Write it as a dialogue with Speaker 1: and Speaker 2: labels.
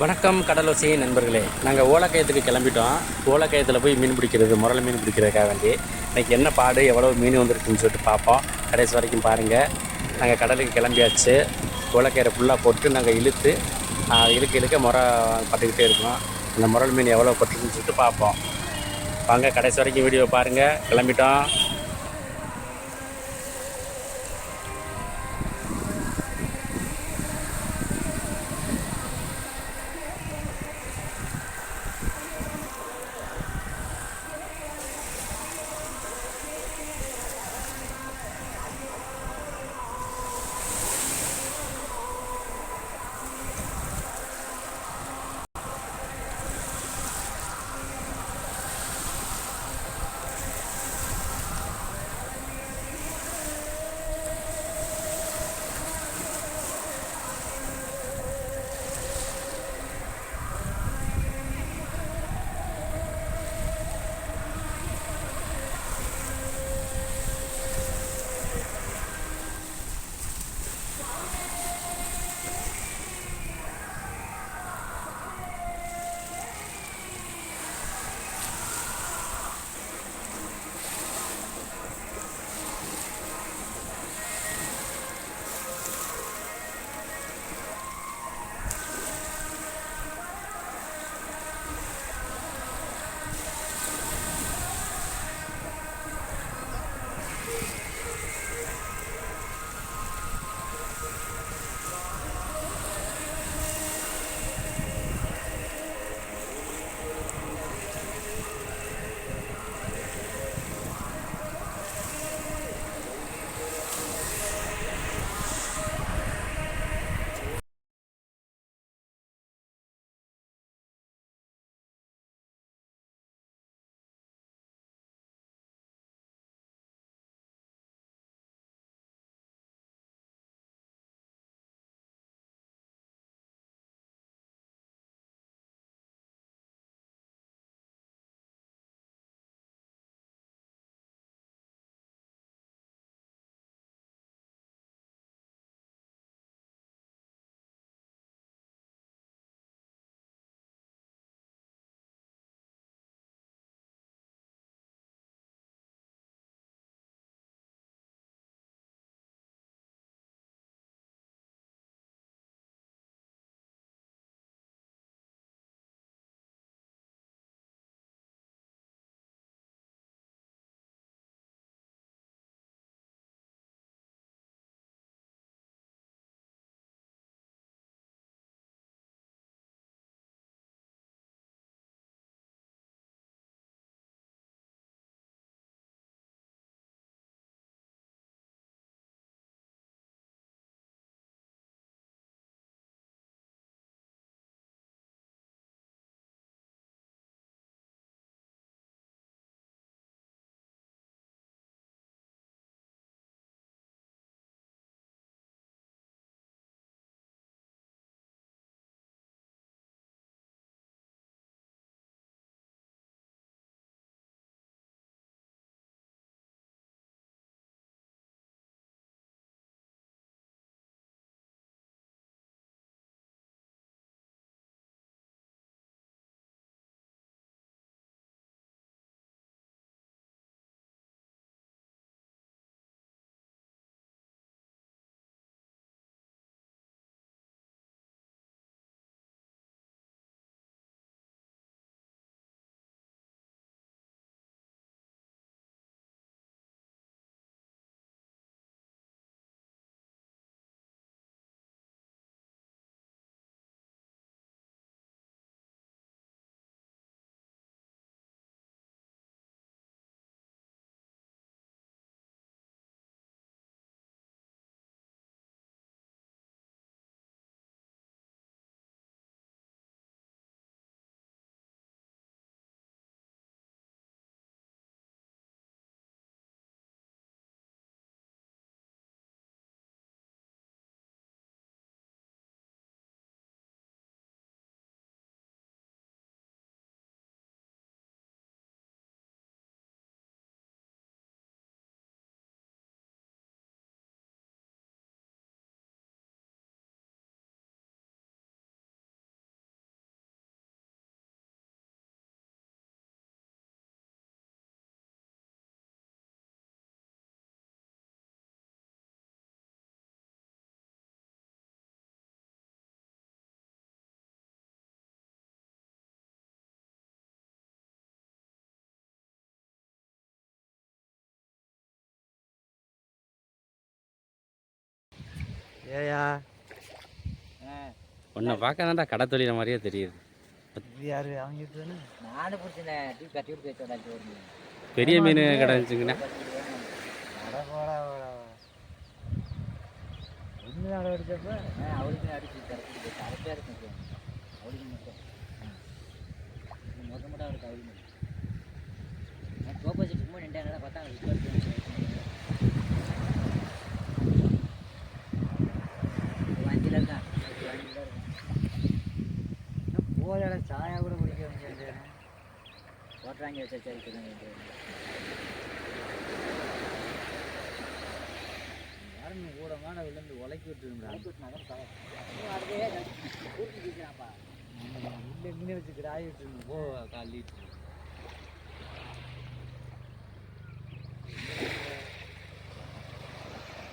Speaker 1: வணக்கம் கடலோசி நண்பர்களே. நாங்கள் ஓலக்கயத்துக்கு கிளம்பிட்டோம். ஓலக்கயத்தில் போய் மீன் பிடிக்கிறது முரல் மீன் பிடிக்கிறதுக்காக வேண்டி. இன்றைக்கி என்ன பாடு எவ்வளோ மீன் வந்திருக்குன்னு சொல்லிட்டு பார்ப்போம். கடைசி வரைக்கும் பாருங்கள் நாங்கள் கடலுக்கு கிளம்பியாச்சு. ஓலக்கயிறை ஃபுல்லாக போட்டு நாங்கள் இழுத்து இழுக்க இழுக்க முறை பட்டுக்கிட்டே இருக்கோம். அந்த முரல் மீன் எவ்வளோ பட்டுருக்குன்னு சொல்லிட்டு பார்ப்போம். வாங்க கடைசி வரைக்கும் வீடியோ பாருங்கள் கிளம்பிட்டோம்.
Speaker 2: ஏயா
Speaker 1: உன்னை பார்க்க தான்டா கடை தொழில மாதிரியே தெரியுது.
Speaker 2: யாரு? அவங்க
Speaker 3: நானும் பிடிச்சேன்
Speaker 1: பெரிய மீன் கடை இருந்துச்சுங்கண்ணா.
Speaker 2: அட போடா போடா ஒன்று அடை அடிச்சப்ப
Speaker 3: அவளுக்கு அடிச்சு
Speaker 2: போதாட சாயா கூட குடிக்க முடியாது
Speaker 3: ஓட்டுறாங்க வச்சா சரி
Speaker 2: யாரும் கூட மாட விழுந்து உலக்கி விட்டுருந்தா
Speaker 3: அடுத்தே ஊருக்கு கேட்குறான்ப்பா
Speaker 2: இல்லை மீனை வச்சு கிடாய் விட்டுருங்க. போ காலிட்டு